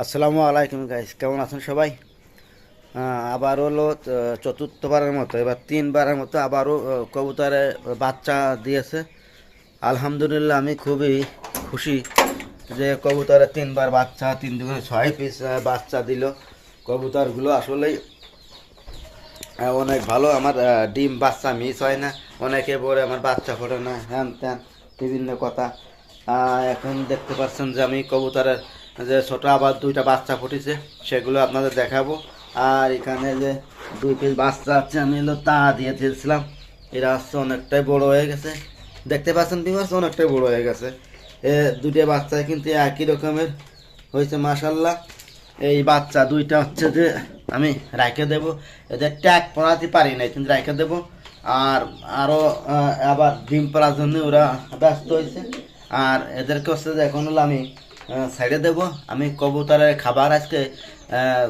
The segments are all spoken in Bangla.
আসসালামু আলাইকুম গাইস কেমন আছেন সবাই? আবার হলো চতুর্থবারের মতো, এবার তিনবারের মতো আবারও কবুতরে বাচ্চা দিয়েছে। আলহামদুলিল্লাহ, আমি খুবই খুশি যে কবুতরে তিনবার বাচ্চা, তিন দুগুণে ছয় পিস বাচ্চা দিল। কবুতরগুলো আসলেই অনেক ভালো। আমার ডিম বাচ্চা মিস হয় না। অনেকে বলে আমার বাচ্চা ফোটে না হ্যান ত্যান, বিভিন্ন কথা। এখন দেখতে পাচ্ছেন যে আমি কবুতরের যে ছোট আবার দুইটা বাচ্চা ফুটেছে, সেগুলো আপনাদের দেখাবো। আর এখানে যে দুই পিস বাচ্চা আছে, আমি হলো তা দিয়ে দিয়েছিলাম। এরা হচ্ছে অনেকটাই বড় হয়ে গেছে। দেখতে পাচ্ছেন বিমাস অনেকটাই বড় হয়ে গেছে। এ দুইটা বাচ্চা কিন্তু একই রকমের হয়েছে মাসাল্লাহ এই বাচ্চা দুইটা হচ্ছে যে আমি রাখে দেবো। এদের ট্যাগ পড়াতে পারি না কিন্তু রাখে দেবো। আর আরও আবার ডিম পড়ার জন্য ওরা ব্যস্ত হয়েছে। আর এদেরকে হচ্ছে যে এখন হলো আমি সাইডে দেব। আমি কবুতরের খাবার আজকে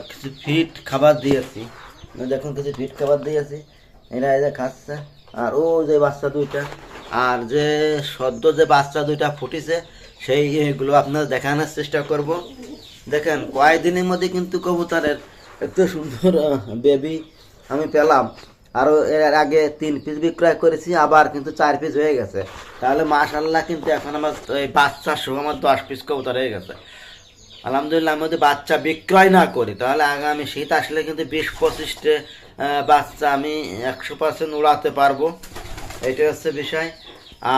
কিছু ফিট খাবার দিয়েছি দেখুন, কিছু ফিট খাবার দিয়েছি এরা এদের খাচ্ছে। আর ও যে বাচ্চা দুইটা, আর যে সদ্য যে বাচ্চা দুইটা ফুটেছে, সেই এগুলো আপনার দেখানোর চেষ্টা করব। দেখেন কয়েকদিনের মধ্যে কিন্তু কবুতরের এত সুন্দর বেবি আমি পেলাম। আরও এর আগে তিন পিস বিক্রয় করেছি, আবার কিন্তু চার পিস হয়ে গেছে। তাহলে মাশাল্লাহ কিন্তু এখন আমার এই বাচ্চার সহ আমার দশ পিস কবুতর হয়ে গেছে। আলহামদুলিল্লাহ, আমি যদি বাচ্চা বিক্রয় না করি, তাহলে আগামী শীত আসলে কিন্তু বিশ পঁচিশটে বাচ্চা আমি একশো পার্সেন্ট উড়াতে পারব। এটাই হচ্ছে বিষয়।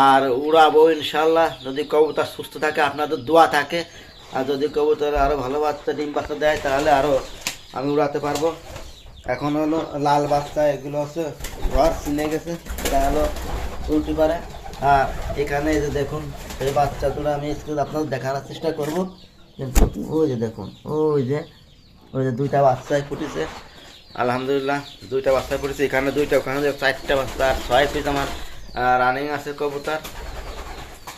আর উড়াবো ইনশাল্লাহ যদি কবুতর সুস্থ থাকে, আপনাদের দোয়া থাকে। আর যদি কবুতর আরও ভালো বাচ্চা, ডিম বাচ্চা দেয়, তাহলে আরও আমি উড়াতে পারব। এখন হলো লাল বাচ্চা, এগুলো হচ্ছে ঘর চিনে গেছে, এটা হলো উল্টি পারে। আর এখানে এই যে দেখুন, এই বাচ্চাগুলো আমি স্কুল আপনাদের দেখানোর চেষ্টা করব। কিন্তু ওই যে দেখুন, ওই যে ওই যে দুইটা বাচ্চাই ফুটেছে। আলহামদুলিল্লাহ, দুইটা বাচ্চা ফুটেছে। এখানে দুইটা, ওখানে চারটা বাচ্চা, আর ছয় পিস আমার রানিং আছে কবুতর।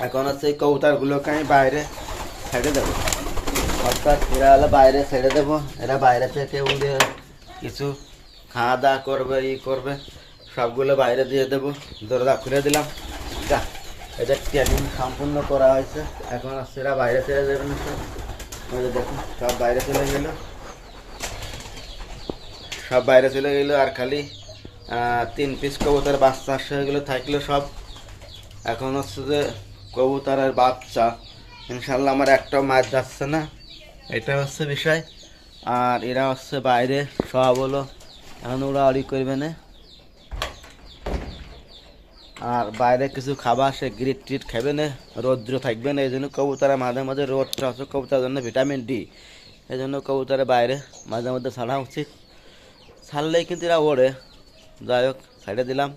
এখন হচ্ছে এই কবুতরগুলোকে আমি বাইরে ছেড়ে দেবো। অর্থাৎ এরা হলো বাইরে ছেড়ে দেবো। এরা বাইরে থেকে উড়ে কিছু খাওয়া দাওয়া করবে, ই করবে, সবগুলো বাইরে দিয়ে দেবো। দরজা খুলে দিলাম। যা এদের ট্রেনিং সম্পূর্ণ করা হয়েছে। এখন এরা বাইরে ছেড়ে দেবে না দেখুন, সব বাইরে চলে গেল। সব বাইরে চলে গেল আর খালি তিন পিস কবুতার বাচ্চা সেগুলো থাকল সব। এখন হচ্ছে যে কবুতরের বাচ্চা। ইনশাল্লাহ আমার একটাও মাছ যাচ্ছে না। এটা হচ্ছে বিষয়। আর এরা হচ্ছে বাইরে সব হলো এখন ওরা অরি করবে না। আর বাইরে কিছু খাবার সে গ্রিট ট্রিট খাবে না, রৌদ্র থাকবে না এই জন্য কবুতারা মাঝে মাঝে রোদটা হচ্ছে কবুতার জন্য ভিটামিন ডি। এই জন্য কবুতরে বাইরে মাঝে মধ্যে ছাড়া উচিত। ছাড়লেই কিন্তু এরা ওড়ে। যাই হোক সাইডে দিলাম।